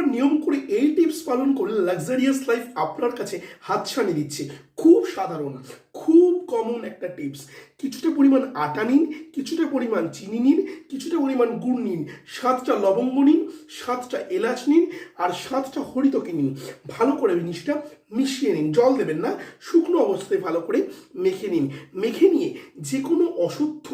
শুক্রবার নিয়ম করে এই টিপস পালন করলে লাক্সারিয়াস লাইফ আপনার কাছে হাতছানি দিচ্ছে। খুব সাধারণ, খুব কমন একটা টিপস কিছুটা পরিমাণ আটা নিন, কিছুটা পরিমাণ চিনি নিন, কিছুটা পরিমাণ গুড় নিন, সাতটা লবঙ্গ নিন, সাতটা এলাচ নিন, আর সাতটা হরিতকি নিন। ভালো করে জিনিসটা মিশিয়ে নিন, জল দেবেন না, শুকনো অবস্থায় ভালো করে মেখে নিন। মেখে নিয়ে যে কোনো অসুস্থ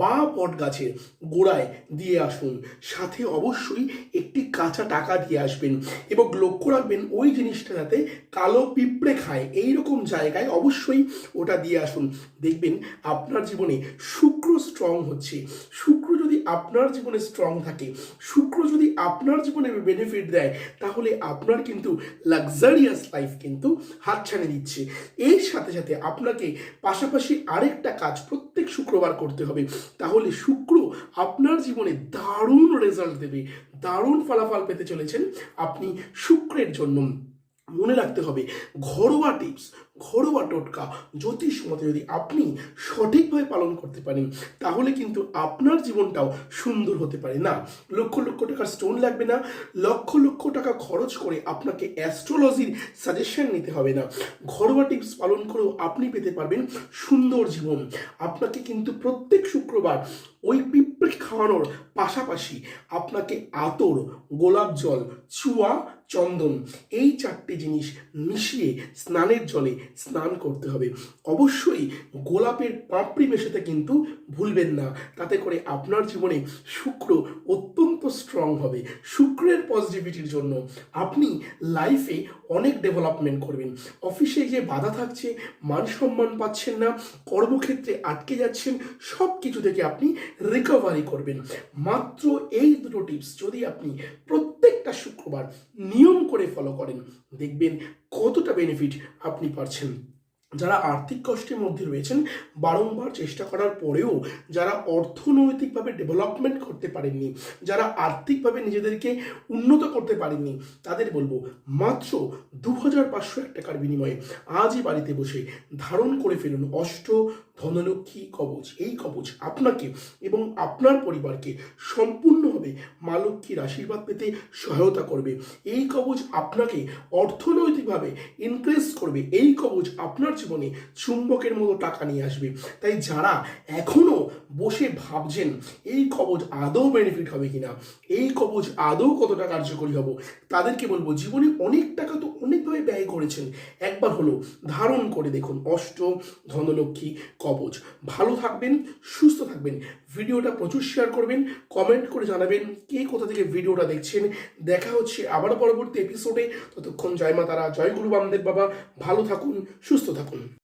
বা বট গাছের গোড়ায় দিয়ে আসুন। সাথে অবশ্যই একটি কাঁচা টাকা দিয়ে আসবেন এবং লক্ষ্য রাখবেন ওই জিনিসটা যাতে কালো পিঁপড়ে খায়। এই রকম জায়গায় অবশ্যই ওটা দিয়ে আসুন। দেখবেন আপনার জীবনে শুক্র স্ট্রং হচ্ছে। শুক্র যদি আপনার জীবনে স্ট্রং থাকে, শুক্র যদি আপনার জীবনে বেনিফিট দেয়, তাহলে আপনার কিন্তু লাক্সারিয়াস লাইফ কিন্তু হাতছানি দিচ্ছে। এর সাথে সাথে আপনাকে পাশাপাশি আরেকটা কাজ প্রত্যেক শুক্রবার করতে হবে। তাহলে শুক্র আপনার জীবনে দারুণ রেজাল্ট দেবে। দারুণ ফলাফল পেতে চলেছেন আপনি শুক্রের জন্য। মনে রাখতে হবে, ঘরোয়া টিপস ঘরোয়া টোটকা, জ্যোতিষ মতে যদি আপনি সঠিকভাবে পালন করতে পারেন, তাহলে কিন্তু আপনার জীবনটাও সুন্দর হতে পারে। না, লক্ষ লক্ষ টাকার স্টোন লাগবে না, লক্ষ লক্ষ টাকা খরচ করে আপনাকে অ্যাস্ট্রোলজির সাজেশন নিতে হবে না। ঘরোয়া টিপস পালন করেও আপনি পেতে পারবেন সুন্দর জীবন। আপনাকে কিন্তু প্রত্যেক শুক্রবার ওই পিঁপড়ে খাওয়ানোর পাশাপাশি আপনাকে আতর, গোলাপ জল, চুয়া চন্দন। এই চারটি জিনিস মিশিয়ে স্নানের জলে স্নান করতে হবে। অবশ্যই গোলাপের পাপড়ি মেশাতে কিন্তু ভুলবেন না। তাতে করে আপনার জীবনে শুক্র অত্যন্ত স্ট্রং হবে। শুক্রের পজিটিভিটির জন্য আপনি লাইফে অনেক ডেভেলপমেন্ট করবেন। অফিসে যে বাধা থাকছে, মান সম্মান পাচ্ছেন না, কর্মক্ষেত্রে আটকে যাচ্ছেন সব কিছু থেকে আপনি রিকভারি করবেন। মাত্র এই দুটো টিপস যদি আপনি প্রত্যেকটা শুক্রবার নিয়ম করে ফলো করেন। দেখবেন কতটা বেনিফিট আপনি পাচ্ছেন যারা আর্থিক কষ্টের মধ্যে রয়েছেন, বারংবার চেষ্টা করার পরেও যারা অর্থনৈতিকভাবে ডেভেলপমেন্ট করতে পারেননি, যারা আর্থিকভাবে নিজেদেরকে উন্নত করতে পারেননি, তাদের বলব, মাত্র দু হাজার পাঁচশো এক টাকার বিনিময়ে আজই বাড়িতে বসে ধারণ করে ফেলুন অষ্ট ধনলক্ষ্মী কবচ। এই কবচ আপনাকে এবং আপনার পরিবারকে সম্পূর্ণভাবে মা লক্ষ্মীর আশীর্বাদ পেতে সহায়তা করবে। এই কবচ আপনাকে অর্থনৈতিকভাবে ইনক্রিজ করবে। এই কবচ আপনার জীবনে চুম্বকের মতো টাকা নিয়ে আসবে। তাই যারা এখনও বসে ভাবছেন, এই কবচ আদৌ বেনিফিট হবে কিনা, এই কবচ আদৌ কতটা কার্যকরী হব, তাদেরকে বলব, জীবনে অনেক টাকা তো অনেকভাবে ব্যয় করেছেন। একবার হলো, ধারণ করে দেখুন অষ্ট ধনলক্ষ্মী কবচ ভালো থাকবেন, সুস্থ থাকবেন। ভিডিওটা প্রচুর শেয়ার করবেন কমেন্ট করে জানাবেন কে কোথা থেকে ভিডিওটা দেখছেন। দেখা হচ্ছে আবার পরবর্তী এপিসোডে ততক্ষণ জয় মা তারা, জয় গুরু বামদেব বাবা, ভালো থাকুন, সুস্থ থাকুন। আলাইকুম